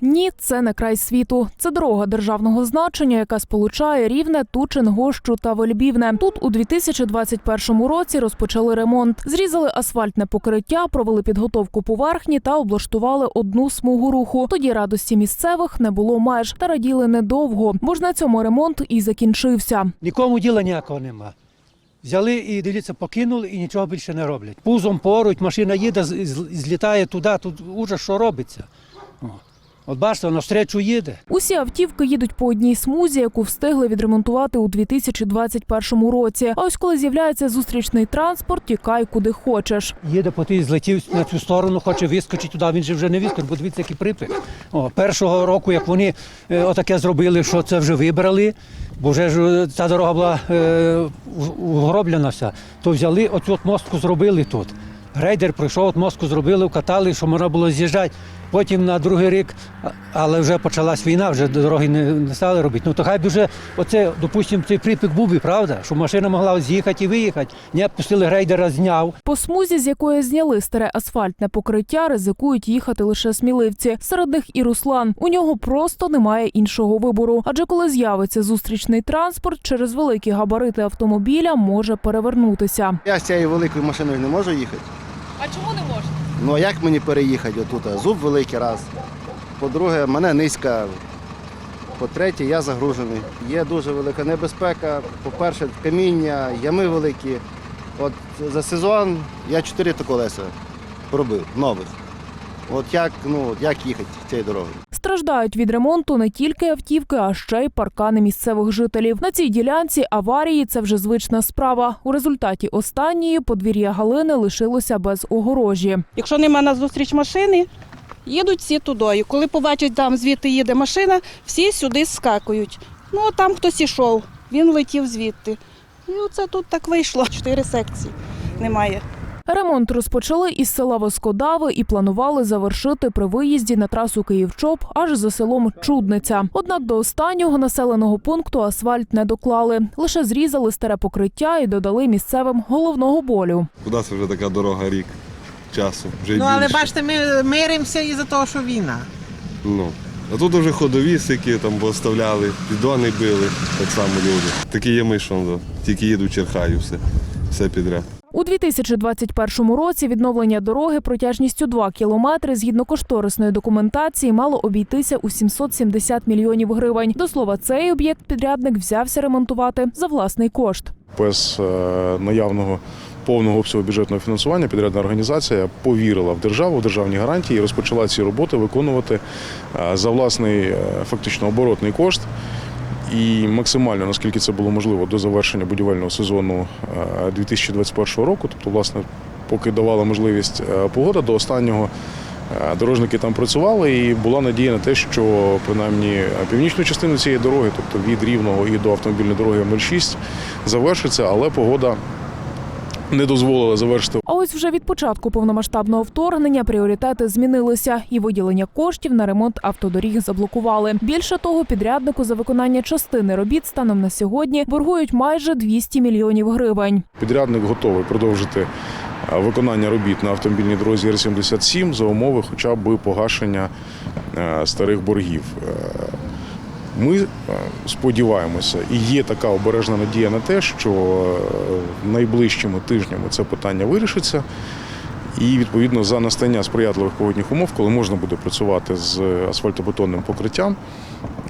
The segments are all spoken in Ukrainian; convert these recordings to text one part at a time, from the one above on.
Ні, це не край світу. Це дорога державного значення, яка сполучає рівне, Тучин, Гощу та Вельбівне. Тут у 2021 році розпочали ремонт. Зрізали асфальтне покриття, провели підготовку поверхні та облаштували одну смугу руху. Тоді радості місцевих не було меж та раділи недовго, бо ж на цьому ремонт і закінчився. Нікому діла ніякого нема. Взяли і дивіться, покинули і нічого більше не роблять. Пузом порують, машина їде, злітає туди, тут ужас, що робиться. От бачите, навстречу їде. Усі автівки їдуть по одній смузі, яку встигли відремонтувати у 2021 році. А ось коли з'являється зустрічний транспорт, тікай куди хочеш. Їде по тій, злетів на цю сторону, хоче вискочити туди. Він же вже не вискочить, бо дивіться, який припик. О, першого року, як вони е, отаке зробили, що це вже вибрали, бо вже ж е, ця дорога була е, угроблена вся, то взяли оцю от мостку зробили тут. Грейдер прийшов, от мостку зробили, вкатали, що можна було з'їжджати. Потім на другий рік, але вже почалась війна, вже дороги не, не стали робити. Ну то хай би вже оце, допустимо, цей припик був би, правда, щоб машина могла з'їхати і виїхати. Не пустили грейдера, зняв. По смузі, з якої зняли старе асфальтне покриття, ризикують їхати лише сміливці. Серед них і Руслан. У нього просто немає іншого вибору. Адже коли з'явиться зустрічний транспорт, через великі габарити автомобіля може перевернутися. Я з цією великою машиною не можу їхати. Чому не можна? Ну а як мені переїхати отут? Зуб великий раз. По-друге, мене низька. По-третє, я загружений. Є дуже велика небезпека. По-перше, каміння, ями великі. От за сезон я чотири колеса пробив, нових. От як, ну, от як їхати цією дорогою? Страждають від ремонту не тільки автівки, а ще й паркани місцевих жителів. На цій ділянці аварії це вже звична справа. У результаті останньої подвір'я Галини лишилося без огорожі. Якщо нема на зустріч машини, їдуть всі туди. Коли побачать, там звідти їде машина, всі сюди скакують. Ну, а там хтось ішов, він летів звідти. І оце тут так вийшло. Чотири секції немає. Ремонт розпочали із села Воскодави і планували завершити при виїзді на трасу Київ-Чоп аж за селом Чудниця. Однак до останнього населеного пункту асфальт не доклали. Лише зрізали старе покриття і додали місцевим головного болю. Куди це вже така дорога рік часу? Вже Ну, але більше. бачите, ми миримося із-за того, що війна. Ну. А тут вже ходові сики там поставляли, піддони били, так само люди. Такі є ми, що ну, тільки їду черхаю все, все підряд. У 2021 році відновлення дороги протяжністю 2 кілометри згідно кошторисної документації мало обійтися у 770 мільйонів гривень. До слова, цей об'єкт підрядник взявся ремонтувати за власний кошт. без е, наявного повного обсягу бюджетного фінансування підрядна організація повірила в державу, в державні гарантії і розпочала ці роботи виконувати е, за власний е, фактично оборотний кошт. І максимально, наскільки це було можливо, до завершення будівельного сезону е, 2021 року, тобто, власне, поки давала можливість е, погода до останнього. е, Дорожники там працювали, і була надія на те, що принаймні північну частину цієї дороги, тобто від Рівного і до автомобільної дороги М06, завершиться, але погода не дозволила завершити А ось вже від початку повномасштабного вторгнення пріоритети змінилися, і виділення коштів на ремонт автодоріг заблокували. Більше того, підряднику за виконання частини робіт станом на сьогодні боргують майже 200 мільйонів гривень. Підрядник готовий продовжити виконання робіт на автомобільній дорозі Р-77 за умови хоча б погашення старих боргів. Е, Ми е, сподіваємося, і є така обережна надія на те, що е, найближчими тижнями це питання вирішиться. І відповідно за настання сприятливих погодних умов, коли можна буде працювати з асфальтобетонним покриттям,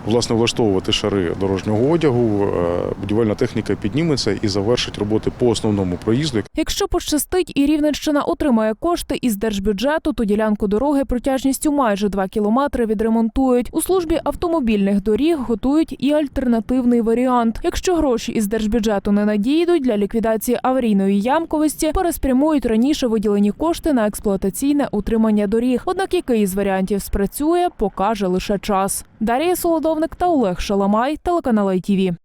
власне влаштовувати шари дорожнього одягу, е, будівельна техніка підніметься і завершить роботи по основному проїзду, Якщо пощастить і Рівненщина отримає кошти із держбюджету, то ділянку дороги протяжністю майже 2 кілометри відремонтують. У службі автомобільних доріг готують і альтернативний варіант. Якщо гроші із держбюджету не надійдуть для ліквідації аварійної ямковості, переспрямують раніше виділені кошти на експлуатаційне утримання доріг. Однак який із варіантів спрацює, покаже лише час. Дар'я Солодовник та Олег Шаламай, телеканал ITV.